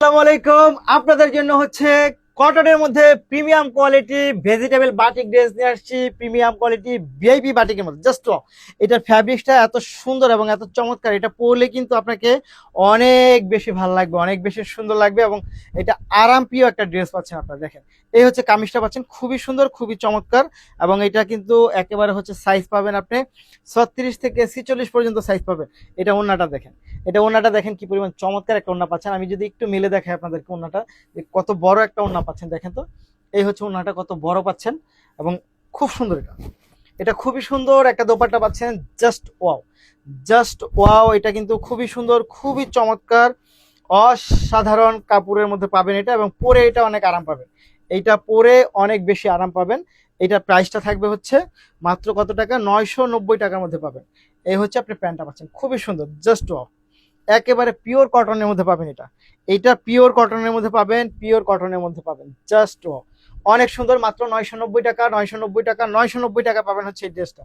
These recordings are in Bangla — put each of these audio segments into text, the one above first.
আসসালামু আলাইকুম। আপনাদের জন্য হচ্ছে কটনের মধ্যে premium quality vegetable batik dress নিয়ে আসছি, প্রিমিয়াম কোয়ালিটি ভিআইপি বাটিকের মধ্যে। জাস্ট এটার ফ্যাব্রিক্সটা এত সুন্দর এবং এত চমৎকার, এটা পরলে কিন্তু আপনাকে অনেক বেশি ভালো লাগবে, অনেক বেশি সুন্দর লাগবে এবং এটা আরাম প্রিয় একটা ড্রেস পাচ্ছেন আপনারা, দেখেন। এই হচ্ছে কামিজটা পাচ্ছেন, খুবই সুন্দর, খুবই চমৎকার এবং এটা কিন্তু একেবারে হচ্ছে সাইজ পাবেন আপনি ছত্রিশ থেকে ছিচল্লিশ পর্যন্ত সাইজ পাবেন। এটা ওনাটা দেখেন, এটা ওন্নাটা দেখেন কি পরিমাণ চমৎকার একটা ওন্না পাচ্ছেন। আমি যদি একটু মিলে দেখাই আপনাদেরকে ওন্নাটা যে কত বড় একটা ওন্না পাচ্ছেন, দেখেন তো। এই হচ্ছে ওন্নাটা কত বড় পাচ্ছেন এবং খুব সুন্দর এটা। এটা খুবই সুন্দর একটা দোপাট্টা পাচ্ছেন জাস্ট ওয়াও জাস্ট ওয়াও এটা কিন্তু খুবই সুন্দর, খুবই চমৎকার, অসাধারণ কাপড়ের মধ্যে পাবেন এটা এবং পরে এটা অনেক আরাম পাবেন। এইটা পরে অনেক বেশি আরাম পাবেন। এটার প্রাইসটা থাকবে হচ্ছে মাত্র কত টাকা? নয়শো নব্বই টাকার মধ্যে পাবেন। এই হচ্ছে আপনি প্যান্টটা পাচ্ছেন, খুবই সুন্দর জাস্ট ওয়াও একেবারে পিওর কটনের মধ্যে পাবেন এটা। এটা পিওর কটনের মধ্যে পাবেন পিওর কটনের মধ্যে পাবেন। জাস্ট অনেক সুন্দর, মাত্র নয়শো নব্বই টাকা, নয়শো নব্বই টাকা, নয়শো নব্বই টাকা পাবেন হচ্ছে এই ড্রেসটা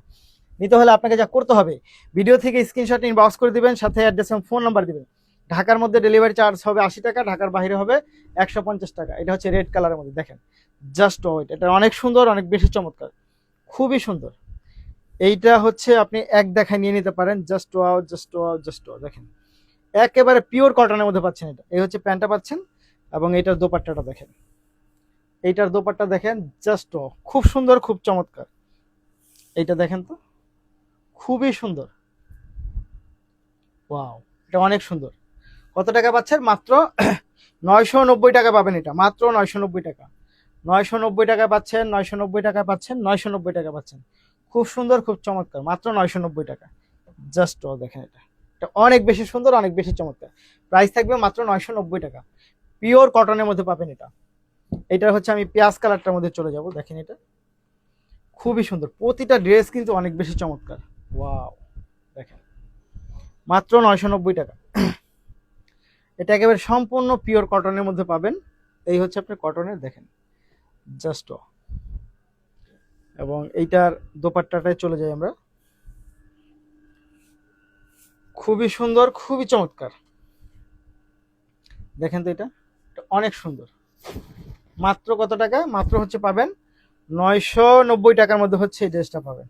নিতে হলে আপনাকে যা করতে হবে ভিডিও থেকে স্ক্রিনশট ইনবক্স করে দিবেন, সাথে অ্যাড্রেস এবং ফোন নাম্বার দিবেন। ঢাকার মধ্যে ডেলিভারি চার্জ হবে আশি টাকা, ঢাকার বাইরে হবে একশো পঞ্চাশ টাকা। এটা হচ্ছে রেড কালারের মধ্যে, দেখেন। জাস্ট ওয়েট এটা অনেক সুন্দর, অনেক বেশি চমৎকার। খুবই সুন্দর। এইটা হচ্ছে আপনি এক দেখায় নিয়ে নিতে পারেন just wow just wow just wow দেখেন। একেবারে পিওর কটনের মধ্যে পাচ্ছেন এটা। এই হচ্ছে প্যান্টটা পাচ্ছেন এবং এইটার দোপাট্টাটা দেখেন। এইটার দোপাট্টা দেখেন জাস্ট খুব সুন্দর, খুব চমৎকার। এইটা দেখেন তো, খুবই সুন্দর। ওয়াও এটা অনেক সুন্দর। কত টাকা পাচ্ছেন? মাত্র নয়শো নব্বই টাকা পাবেন এটা, মাত্র নয়শো নব্বই টাকা। নয়শো নব্বই টাকা পাচ্ছেন, নয়শো নব্বই টাকা পাচ্ছেন, নয়শো নব্বই টাকা পাচ্ছেন। খুব সুন্দর, খুব চমৎকার, মাত্র নয়শো নব্বই টাকা। জাস্ট দেখেন এটা। অনেক বেশি সুন্দর, অনেক বেশি চমৎকার। প্রাইস থাকবে মাত্র নয়শো নব্বই টাকা। পিওর কটনের মধ্যে পাবেন এটা। এটা হচ্ছে আমি পেঁয়াজ কালারটার মধ্যে চলে যাব, দেখেন এটা। খুবই সুন্দর। প্রতিটা ড্রেস কিন্তু অনেক বেশি চমৎকার। ওয়াও দেখেন। মাত্র নয়শো নব্বই টাকা। এটা একেবারে সম্পূর্ণ পিওর কটনের মধ্যে পাবেন। এই হচ্ছে আপনি কটনের দেখেন। জাস্ট এবং এইটার দোপাট্টাটায় চলে যাই আমরা। খুবই সুন্দর, খুবই চমৎকার। দেখেন তো এটা অনেক সুন্দর। মাত্র কত টাকা? মাত্র হচ্ছে পাবেন নয়শো নব্বই টাকার মধ্যে হচ্ছে এই ড্রেসটা পাবেন।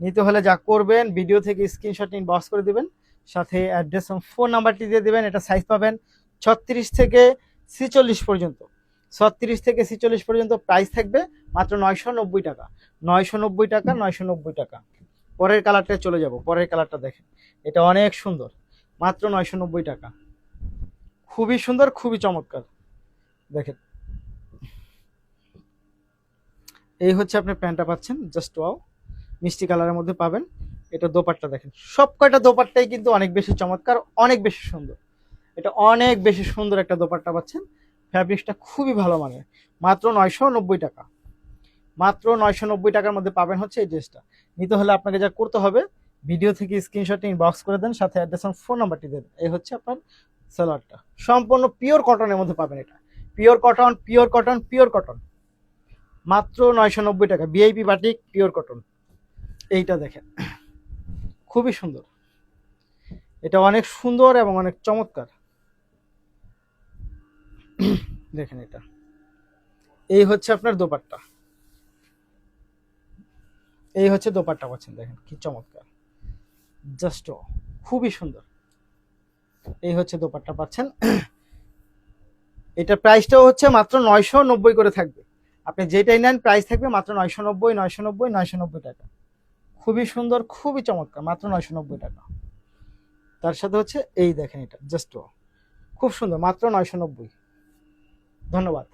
নিতে হলে যা করবেন, ভিডিও থেকে স্ক্রিনশট ইনবক্স করে দিবেন, সাথে অ্যাড্রেস এবং ফোন নাম্বারটি দিয়ে দেবেন, এটা সাইজ পাবেন ছত্রিশ থেকে ছিচল্লিশ পর্যন্ত। ছত্রিশ থেকে ছিচল্লিশ পর্যন্ত প্রাইস থাকবে মাত্র নয়শো নব্বই টাকা। নয়শো নব্বই টাকা, নয়শো নব্বই টাকা। পরের কালারটা চলে যাব। পরের কালারটা দেখেন। এটা অনেক সুন্দর। মাত্র নয়শো নব্বই টাকা। খুবই সুন্দর, খুবই চমৎকার। দেখেন। এই হচ্ছে আপনি প্যান্টটা পাচ্ছেন জাস্ট ওয়াও মিষ্টি কালারের মধ্যে পাবেন। এটা দোপাট্টা দেখেন। সব কয়টা দোপাট্টাই কিন্তু অনেক বেশি চমৎকার, অনেক বেশি সুন্দর। এটা অনেক বেশি সুন্দর একটা দোপাট্টা পাচ্ছেন। ফ্যাব্রিক্সটা খুবই ভালো মানের। মাত্র নয়শো নব্বই টাকা। মাত্র নয়শো নব্বই টাকার মধ্যে পাবেন হচ্ছে এই ড্রেসটা। নিতে হলে আপনাকে যা করতে হবে ভিডিও থেকে স্ক্রিনশট ইনবক্স করে দেন, সাথে অ্যাড্রেস এবং ফোন নাম্বারটি দেন। এই হচ্ছে আপনার সালোয়ারটা সম্পূর্ণ পিওর কটনের মধ্যে পাবেন এটা। Pure cotton pure cotton pure cotton মাত্র নয়শো নব্বই টাকা। বিআইপি বাটিক পিওর কটন এইটা দেখেন। খুবই সুন্দর। এটা অনেক সুন্দর এবং অনেক চমৎকার। দেখেন এটা। এই হচ্ছে আপনার দোপাট্টা। এই হচ্ছে দোপাট্টা পাচ্ছেন দেখেন কি চমৎকার। জাস্ট খুবই সুন্দর। এই হচ্ছে দোপাট্টা পাচ্ছেন। এটার প্রাইসটাও হচ্ছে মাত্র নয়শো নব্বই করে থাকবে। আপনি যেটাই নেন প্রাইস থাকবে মাত্র নয়শো নব্বই নয়শো নব্বই নয়শো নব্বই টাকা। খুবই সুন্দর, খুবই চমৎকার, মাত্র নয়শো নব্বই টাকা। তার সাথে হচ্ছে এই দেখেন এটা জাস্ট খুব সুন্দর, মাত্র নয়শো নব্বই। ধন্যবাদ।